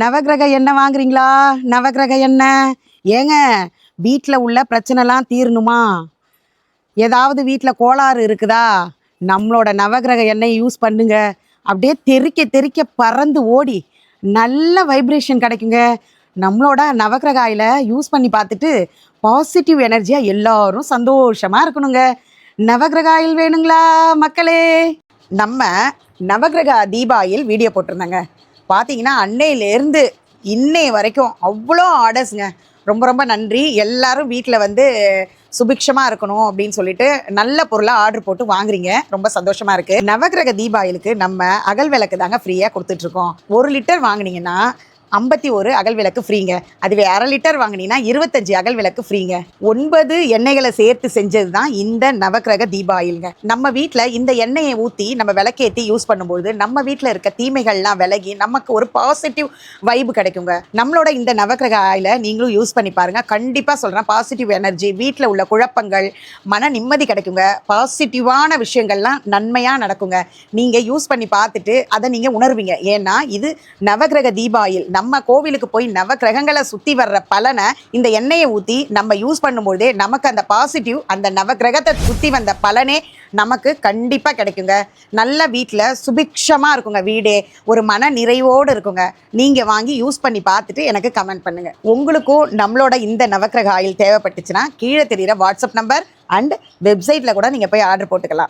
நவகிரக எண்ணெய் வாங்குறீங்களா? நவகிரக எண்ணெய். ஏங்க வீட்டில் உள்ள பிரச்சனைலாம் தீரணுமா? ஏதாவது வீட்டில் கோளாறு இருக்குதா? நம்மளோட நவகிரக எண்ணெய் யூஸ் பண்ணுங்க. அப்படியே தெறிக்க தெறிக்க பறந்து ஓடி நல்ல வைப்ரேஷன் கிடைக்குங்க. நம்மளோட நவகிரக ஆயில யூஸ் பண்ணி பார்த்துட்டு பாசிட்டிவ் எனர்ஜியாக எல்லாரும் சந்தோஷமாக இருக்கணுங்க. நவகிரக ஆயில் வேணுங்களா மக்களே? நம்ம நவக்கிரக தீபாயில் வீடியோ போட்டிருந்தாங்க. பார்த்தீங்கன்னா அன்னையிலேருந்து இன்னை வரைக்கும் அவ்வளோ ஆர்டர்ஸுங்க. ரொம்ப ரொம்ப நன்றி. எல்லாரும் வீட்டில் வந்து சுபிக்ஷமாக இருக்கணும் அப்படின்னு சொல்லிட்டு நல்ல பொருளாக ஆர்டர் போட்டு வாங்குறீங்க. ரொம்ப சந்தோஷமாக இருக்குது நவக்கிரக தீபாவளிக்கு நம்ம அகல் விளக்கு தாங்க ஃப்ரீயாக கொடுத்துட்ருக்கோம் ஒரு லிட்டர் வாங்குனீங்கன்னா ஐம்பத்தி ஒரு அகல் விளக்கு ஃப்ரீங்க அதுவே அரை லிட்டர் வாங்கினீங்கன்னா இருபத்தஞ்சு அகல் விளக்கு ஃப்ரீங்க ஒன்பது எண்ணெய்களை சேர்த்து செஞ்சது தான் இந்த நவக்கிரக தீபாயில்ங்க. நம்ம வீட்டில் இந்த எண்ணெயை ஊற்றி நம்ம விளக்கேற்றி யூஸ் பண்ணும்போது நம்ம வீட்டில் இருக்க தீமைகள்லாம் விலகி நமக்கு ஒரு பாசிட்டிவ் வைப் கிடைக்குங்க. நம்மளோட இந்த நவக்கிரக ஆயிலை நீங்களும் யூஸ் பண்ணி பாருங்க. கண்டிப்பாக சொல்கிறேன் பாசிட்டிவ் எனர்ஜி வீட்டில் உள்ள குழப்பங்கள் மன நிம்மதி கிடைக்குங்க. பாசிட்டிவான விஷயங்கள்லாம் நன்மையாக நடக்குங்க. நீங்கள் யூஸ் பண்ணி பார்த்துட்டு அதை நீங்கள் உணர்வீங்க. ஏன்னா இது நவக்கிரக தீபாயில். நம்ம நம்ம கோவிலுக்கு போய் நவக்கிரகங்களை சுற்றி வர்ற பலனை இந்த எண்ணெயை ஊற்றி நம்ம யூஸ் பண்ணும்பொழுதே நமக்கு அந்த பாசிட்டிவ் அந்த நவக்கிரகத்தை சுற்றி வந்த பலனே நமக்கு கண்டிப்பாக கிடைக்குங்க. நல்ல வீட்டில் சுபிக்ஷமாக இருக்குங்க வீடே. ஒரு மன நிறைவோடு இருக்குங்க. நீங்கள் வாங்கி யூஸ் பண்ணி பார்த்துட்டு எனக்கு கமெண்ட் பண்ணுங்கள் உங்களுக்கும் நம்மளோட இந்த நவக்கிரக ஆயில் தேவைப்பட்டுச்சுன்னா கீழே தெரிகிற வாட்ஸ்அப் நம்பர் அண்ட் வெப்சைட்டில் கூட நீங்கள் போய் ஆர்டர் போட்டுக்கலாம்.